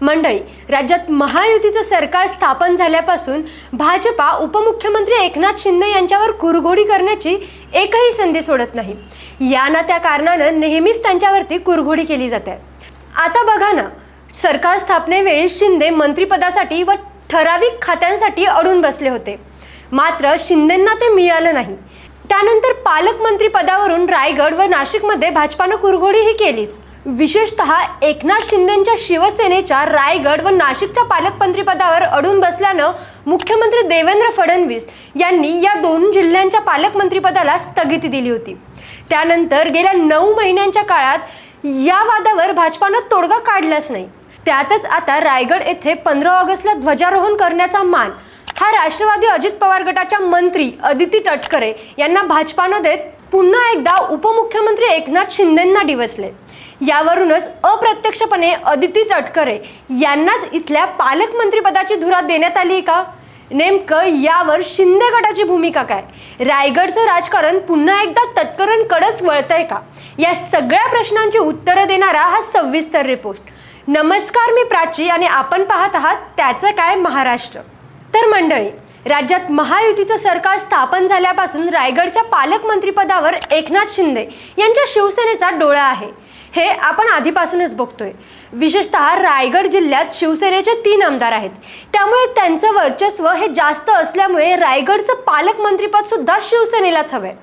मंडळी राज्यात महायुतीचं सरकार स्थापन झाल्यापासून भाजपा उपमुख्यमंत्री एकनाथ शिंदे यांच्यावर कुरघोडी करण्याची एकही संधी सोडत नाही. या ना त्या कारणानं नेहमीच त्यांच्यावरती कुरघोडी केली जाते. आता बघा ना सरकार स्थापनेवेळी शिंदे मंत्रिपदासाठी व ठराविक खात्यांसाठी अडून बसले होते. मात्र शिंदेंना ते मिळालं नाही. त्यानंतर पालकमंत्री पदावरून रायगड व नाशिकमध्ये भाजपानं कुरघोडीही केलीच. विशेषतः एकनाथ शिंदेच्या शिवसेनेच्या रायगड व नाशिकच्या पालकमंत्रीपदावर अडून बसल्यानं मुख्यमंत्री देवेंद्र फडणवीस यांनी या दोन जिल्ह्यांच्या पालकमंत्रीपदाला स्थगिती दिली होती. त्यानंतर गेल्या नऊ महिन्यांच्या काळात या वादावर भाजपानं तोडगा काढलाच नाही. त्यातच आता रायगड येथे पंधरा ऑगस्टला ध्वजारोहण करण्याचा मान हा राष्ट्रवादी अजित पवार गटाच्या मंत्री अदिती तटकरे यांना भाजपानं देत पुन्हा एकदा उपमुख्यमंत्री एकनाथ शिंदेंना डिवचले. यावरूनच अप्रत्यक्षपणे अदिती तटकरे यांनाच इथल्या पालकमंत्रीपदाची धुरा देण्यात आली आहे का? नेमकं यावर शिंदे गटाची भूमिका काय? रायगडचं राजकारण पुन्हा एकदा तटकरांकडेच वळतंय का? या सगळ्या प्रश्नांची उत्तरं देणारा हा सविस्तर रिपोर्ट. नमस्कार मी प्राची आणि आपण पाहत आहात त्याचं काय महाराष्ट्र. तर मंडळी राज्यात महायुतीचं सरकार स्थापन झाल्यापासून रायगडच्या पालकमंत्रीपदावर एकनाथ शिंदे यांच्या शिवसेनेचा डोळा आहे. हे आपण आधीपासूनच बघतोय. विशेषतः रायगड जिल्ह्यात शिवसेनेचे तीन आमदार आहेत. त्यामुळे त्यांचं वर्चस्व हे जास्त असल्यामुळे रायगडचं पालकमंत्रीपद सुद्धा शिवसेनेलाच हवंय.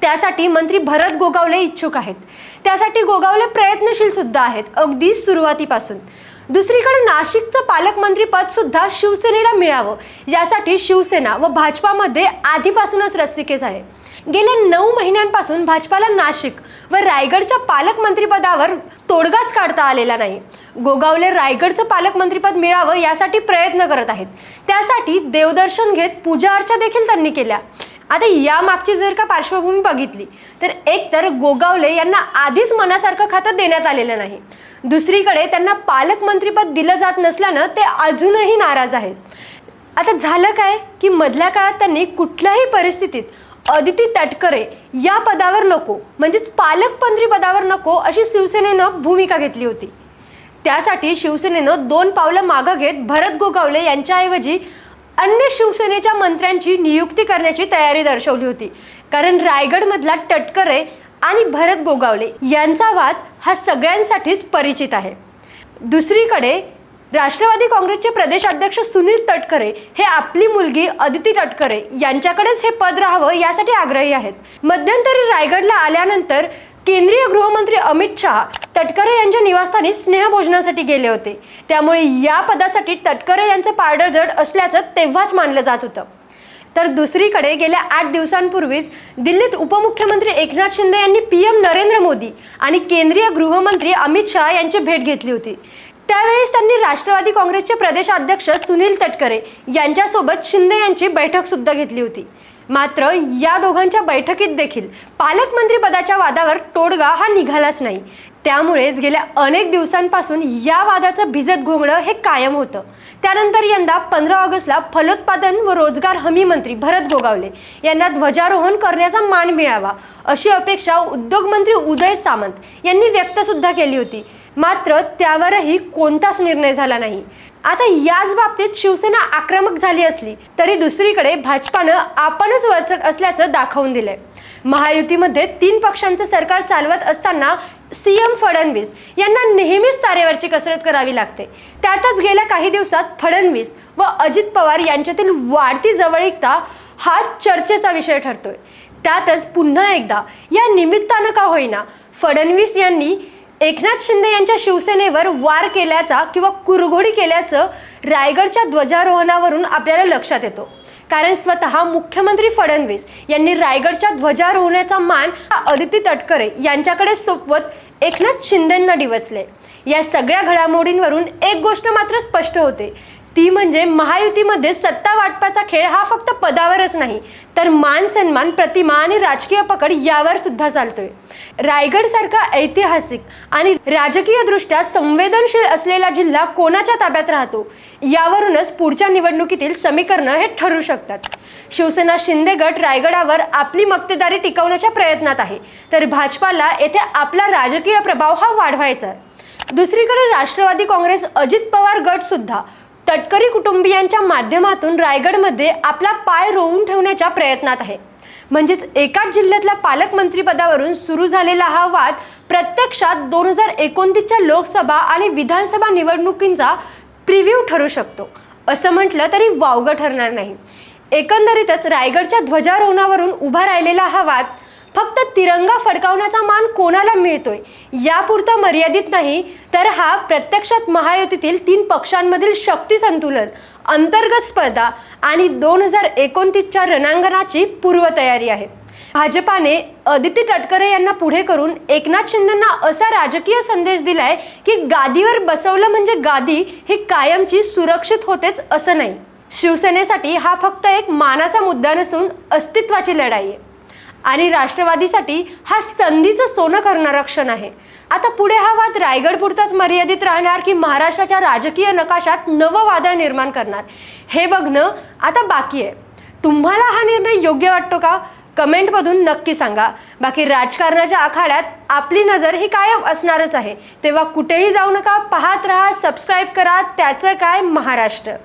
त्यासाठी मंत्री भरत गोगावले इच्छुक आहेत. त्यासाठी गोगावले प्रयत्नशील सुद्धा आहेत अगदी सुरुवातीपासून. दुसरीकडे नाशिकचं पालकमंत्रीपद सुद्धा शिवसेनेला मिळावं. यासाठी शिवसेना व भाजपामध्ये आधीपासूनच रस्सिकेच आहे. गेल्या नऊ महिन्यांपासून भाजपाला नाशिक व रायगडच्या पालकमंत्रीपदावर तोडगाच काढता आलेला नाही. गोगावले रायगडचं पालकमंत्रीपद मिळावं यासाठी प्रयत्न करत आहेत. त्यासाठी देवदर्शन घेत पूजा अर्चा देखील त्यांनी केल्या. आता यामागची जर का पार्श्वभूमी बघितली तर एक तर गोगावले यांना आधीच मनासारखं खातं देण्यात आलेलं नाही. दुसरीकडे त्यांना पालकमंत्रीपद दिलं जात नसल्यानं ते अजूनही नाराज आहेत. आता झालं काय की मधल्या काळात त्यांनी कुठल्याही परिस्थितीत अदिती तटकरे या पदावर नको म्हणजेच पालकमंत्री पदावर नको अशी शिवसेनेनं भूमिका घेतली होती. त्यासाठी शिवसेनेनं दोन पावलं मागं घेत भरत गोगावले यांच्याऐवजी अन्य शिवसेनेच्या मंत्र्यांची नियुक्ती करण्याची तयारी दर्शवली होती. कारण रायगडमधला टटकरे आणि भरत गोगावले यांचा वाद हा सगळ्यांसाठीच परिचित आहे. दुसरीकडे राष्ट्रवादी काँग्रेसचे प्रदेशाध्यक्ष सुनील तटकरे हे आपली मुलगी अदिती तटकरे यांच्याकडेच हे पद राहावं यासाठी आग्रही आहेत. मध्यंतरी रायगडला आल्यानंतर केंद्रीय गृहमंत्री अमित शहा तटकरे यांच्या निवासस्थानी स्नेहभोजनासाठी गेले होते. त्यामुळे या पदासाठी तटकरे यांचं पारडं जड असल्याचं तेव्हाच मानलं जात होतं. तर दुसरीकडे गेल्या आठ दिवसांपूर्वीच दिल्लीत उपमुख्यमंत्री एकनाथ शिंदे यांनी पी एम नरेंद्र मोदी आणि केंद्रीय गृहमंत्री अमित शहा यांची भेट घेतली होती. त्यावेळेस त्यांनी राष्ट्रवादी काँग्रेसचे प्रदेशाध्यक्ष सुनील तटकरे यांच्यासोबत शिंदे यांची बैठक सुद्धा घेतली होती. मात्र या दोघांच्या बैठकीत देखील पालकमंत्री पदाच्या वादावर तोडगा हा निघालाच नाही. त्यामुळेच गेल्या अनेक दिवसांपासून या वादाचं भिजत घोंगडं हे कायम होतं. त्यानंतर यंदा पंधरा ऑगस्टला फलोत्पादन व रोजगार हमी मंत्री भरत गोगावले यांना ध्वजारोहण करण्याचा मान मिळावा अशी अपेक्षा उद्योगमंत्री उदय सामंत यांनी व्यक्तसुद्धा केली होती. मात्र त्यावरही कोणताच निर्णय झाला नाही. आता याच बाबतीत शिवसेना आक्रमक झाली असली तरी दुसरीकडे भाजपानं आपणच वरचट असल्याचं दाखवून दिलंय. महायुतीमध्ये तीन पक्षांचं सरकार चालवत असताना सी एम फडणवीस यांना नेहमीच तारेवरची कसरत करावी लागते. त्यातच गेल्या काही दिवसात फडणवीस व अजित पवार यांच्यातील वाढती जवळीकता हा चर्चेचा विषय ठरतोय. त्यातच पुन्हा एकदा या निमित्तानं का होईना फडणवीस यांनी एकनाथ शिंदे यांच्या शिवसेनेवर वार केल्याचा किंवा कुरघोडी केल्याचं रायगडच्या ध्वजारोहणावरून आपल्याला लक्षात येतो. कारण स्वतः मुख्यमंत्री फडणवीस यांनी रायगडच्या ध्वजारोहणाचा मान अदिती तटकरे यांच्याकडे सोपवत एकनाथ शिंदेंना डिवचले. या सगळ्या घडामोडींवरून एक गोष्ट मात्र स्पष्ट होते. ती म्हणजे महायुतीमध्ये सत्ता वाटपाचा खेळ हा फक्त पदावरच नाही तर मान सन्मान प्रतिमा आणि राजकीय पकड यावर सुद्धा चालतोय. रायगड सारखा ऐतिहासिक आणि राजकीय दृष्ट्या संवेदनशील असलेला जिल्हा कोणाच्या ताब्यात राहतो? यावरूनच पुढच्या निवडणुकीतील समीकरणं हे ठरू शकतात. शिवसेना शिंदे गट रायगडावर आपली मक्तेदारी टिकवण्याच्या प्रयत्नात आहे तर भाजपाला येथे आपला राजकीय प्रभाव हा वाढवायचा आहे. दुसरीकडे राष्ट्रवादी काँग्रेस अजित पवार गट सुद्धा. तटकरी कुटुंबियांच्या माध्यमातून रायगडमध्ये आपला पाय रोवून ठेवण्याच्या प्रयत्नात आहे. म्हणजेच एकाच जिल्ह्यातल्या पालकमंत्रीपदावरून सुरू झालेला हा वाद प्रत्यक्षात दोन हजार एकोणतीसच्या लोकसभा आणि विधानसभा निवडणुकींचा प्रिव्ह्यू ठरू शकतो. असं म्हटलं तरी वावगं ठरणार नाही. एकंदरीतच रायगडच्या ध्वजारोहणावरून उभा राहिलेला हा वाद फक्त तिरंगा फडकावण्याचा मान कोणाला मिळतोय यापुरता मर्यादित नाही तर हा प्रत्यक्षात महायुतीतील तीन पक्षांमधील शक्ती संतुलन अंतर्गत स्पर्धा आणि दोन हजार एकोणतीसच्या रणांगणाची पूर्वतयारी आहे. भाजपाने अदिती तटकरे यांना पुढे करून एकनाथ शिंदेना असा राजकीय संदेश दिलाय की गादीवर बसवलं म्हणजे गादी ही कायमची सुरक्षित होतेच असं नाही. शिवसेनेसाठी हा फक्त एक मानाचा मुद्दा नसून अस्तित्वाची लढाई आहे. आणि राष्ट्रवादीसाठी हा संधीचं सोनं करणारा क्षण आहे. आता पुढे हा वाद रायगड पुरताच मर्यादित राहणार की महाराष्ट्राच्या राजकीय नकाशात नवं वादळ निर्माण करणार? हे बघणं आता बाकी आहे. तुम्हाला हा निर्णय योग्य वाटतो का? कमेंटमधून नक्की सांगा. बाकी राजकारणाच्या आखाड्यात आपली नजर ही कायम असणारच आहे. तेव्हा कुठेही जाऊ नका पाहत राहा सबस्क्राईब करा. त्याचं काय महाराष्ट्र?